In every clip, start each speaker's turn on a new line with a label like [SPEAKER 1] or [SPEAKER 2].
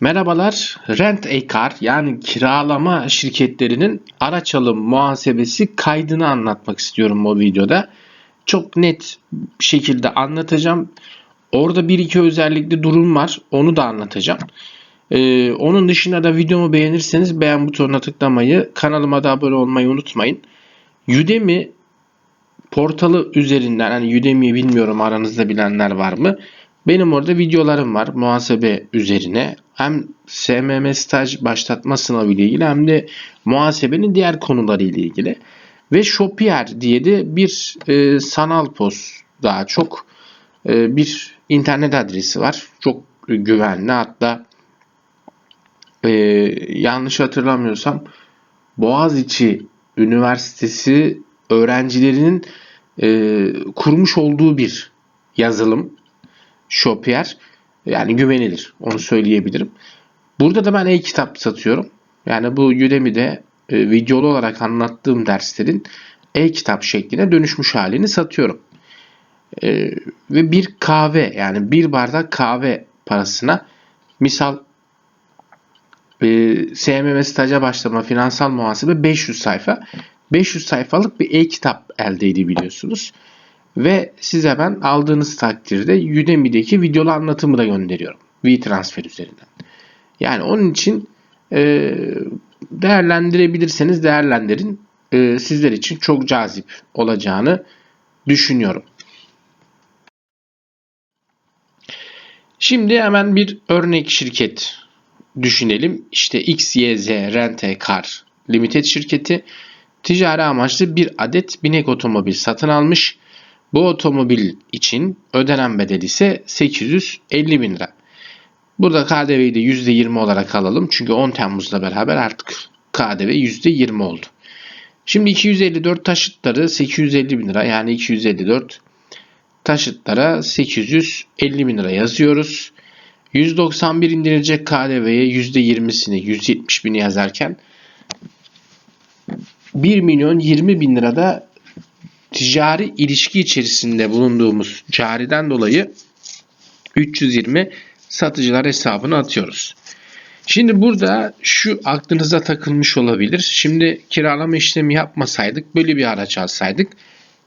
[SPEAKER 1] Merhabalar. Rent a car yani kiralama şirketlerinin araç alım muhasebesi kaydını anlatmak istiyorum bu videoda. Çok net şekilde anlatacağım. Orada bir iki özellikli durum var. Onu da anlatacağım. Ee, onun dışında da videomu beğenirseniz beğen butonuna tıklamayı, kanalıma da abone olmayı unutmayın. Udemy portalı üzerinden hani Udemy'yi bilmiyorum aranızda bilenler var mı? Benim orada videolarım var muhasebe üzerine. Hem SMM staj başlatma sınavı ile ilgili hem de muhasebenin diğer konuları ile ilgili. Ve Shopier diye de bir e, sanal post daha çok e, bir internet adresi var. Çok güvenli hatta e, yanlış hatırlamıyorsam Boğaziçi Üniversitesi öğrencilerinin e, kurmuş olduğu bir yazılım Shopier. Yani güvenilir. Onu söyleyebilirim. Burada da ben e-kitap satıyorum. Yani bu Udemy'de e, videolu olarak anlattığım derslerin e-kitap şekline dönüşmüş halini satıyorum. E, ve bir kahve yani bir bardak kahve parasına misal e, SMM staja başlama finansal muhasebe 500 sayfa. 500 sayfalık bir e-kitap elde edebiliyorsunuz. Ve size ben aldığınız takdirde Udemy'deki videolu anlatımı da gönderiyorum. WeTransfer üzerinden. Yani onun için e, değerlendirebilirseniz değerlendirin. E, sizler için çok cazip olacağını düşünüyorum. Şimdi hemen bir örnek şirket düşünelim. İşte XYZ Rente Car Limited şirketi ticari amaçlı bir adet binek otomobil satın almış. Bu otomobil için ödenen bedel ise 850 bin lira. Burada KDV'yi de %20 olarak alalım. Çünkü 10 Temmuz'la beraber artık KDV %20 oldu. Şimdi 254 taşıtları 850 bin lira yani 254 taşıtlara 850 bin lira yazıyoruz. 191 indirilecek KDV'ye %20'sini 170 bini yazarken 1 milyon 20 bin lirada ticari ilişki içerisinde bulunduğumuz cariden dolayı 320 satıcılar hesabına atıyoruz. Şimdi burada şu aklınıza takılmış olabilir. Şimdi kiralama işlemi yapmasaydık böyle bir araç alsaydık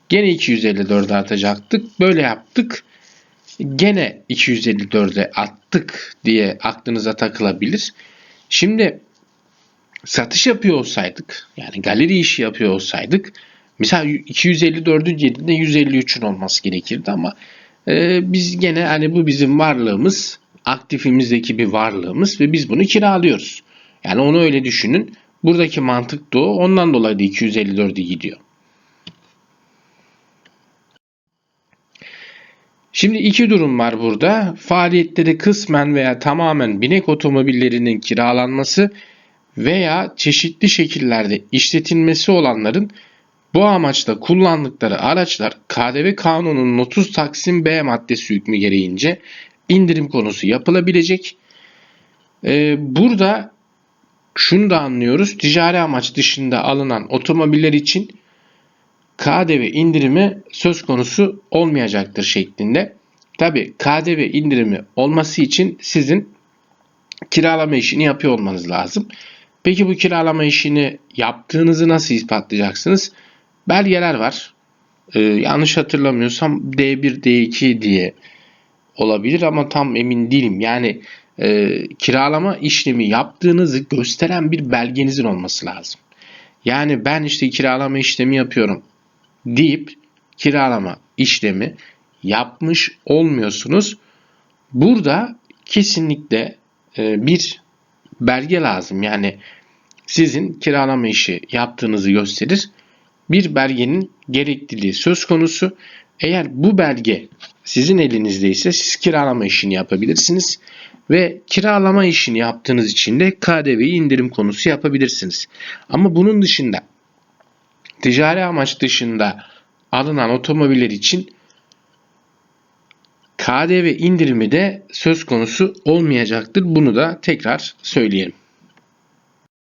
[SPEAKER 1] gene 254'e atacaktık. Böyle yaptık. Gene 254'e attık diye aklınıza takılabilir. Şimdi satış yapıyor olsaydık yani galeri işi yapıyor olsaydık Mesela 254'ün yerinde 153'ün olması gerekirdi ama e, biz gene hani bu bizim varlığımız, aktifimizdeki bir varlığımız ve biz bunu kiralıyoruz. Yani onu öyle düşünün. Buradaki mantık da o. Ondan dolayı da 254'e gidiyor. Şimdi iki durum var burada. Faaliyetleri kısmen veya tamamen binek otomobillerinin kiralanması veya çeşitli şekillerde işletilmesi olanların bu amaçla kullandıkları araçlar KDV kanununun 30 Taksim B maddesi hükmü gereğince indirim konusu yapılabilecek. Ee, burada şunu da anlıyoruz. Ticari amaç dışında alınan otomobiller için KDV indirimi söz konusu olmayacaktır şeklinde. Tabi KDV indirimi olması için sizin kiralama işini yapıyor olmanız lazım. Peki bu kiralama işini yaptığınızı nasıl ispatlayacaksınız? Belgeler var. Ee, yanlış hatırlamıyorsam D1, D2 diye olabilir ama tam emin değilim. Yani e, kiralama işlemi yaptığınızı gösteren bir belgenizin olması lazım. Yani ben işte kiralama işlemi yapıyorum deyip kiralama işlemi yapmış olmuyorsunuz. Burada kesinlikle e, bir belge lazım. Yani sizin kiralama işi yaptığınızı gösterir bir belgenin gerekliliği söz konusu. Eğer bu belge sizin elinizdeyse siz kiralama işini yapabilirsiniz ve kiralama işini yaptığınız için de KDV'yi indirim konusu yapabilirsiniz. Ama bunun dışında ticari amaç dışında alınan otomobiller için KDV indirimi de söz konusu olmayacaktır. Bunu da tekrar söyleyelim.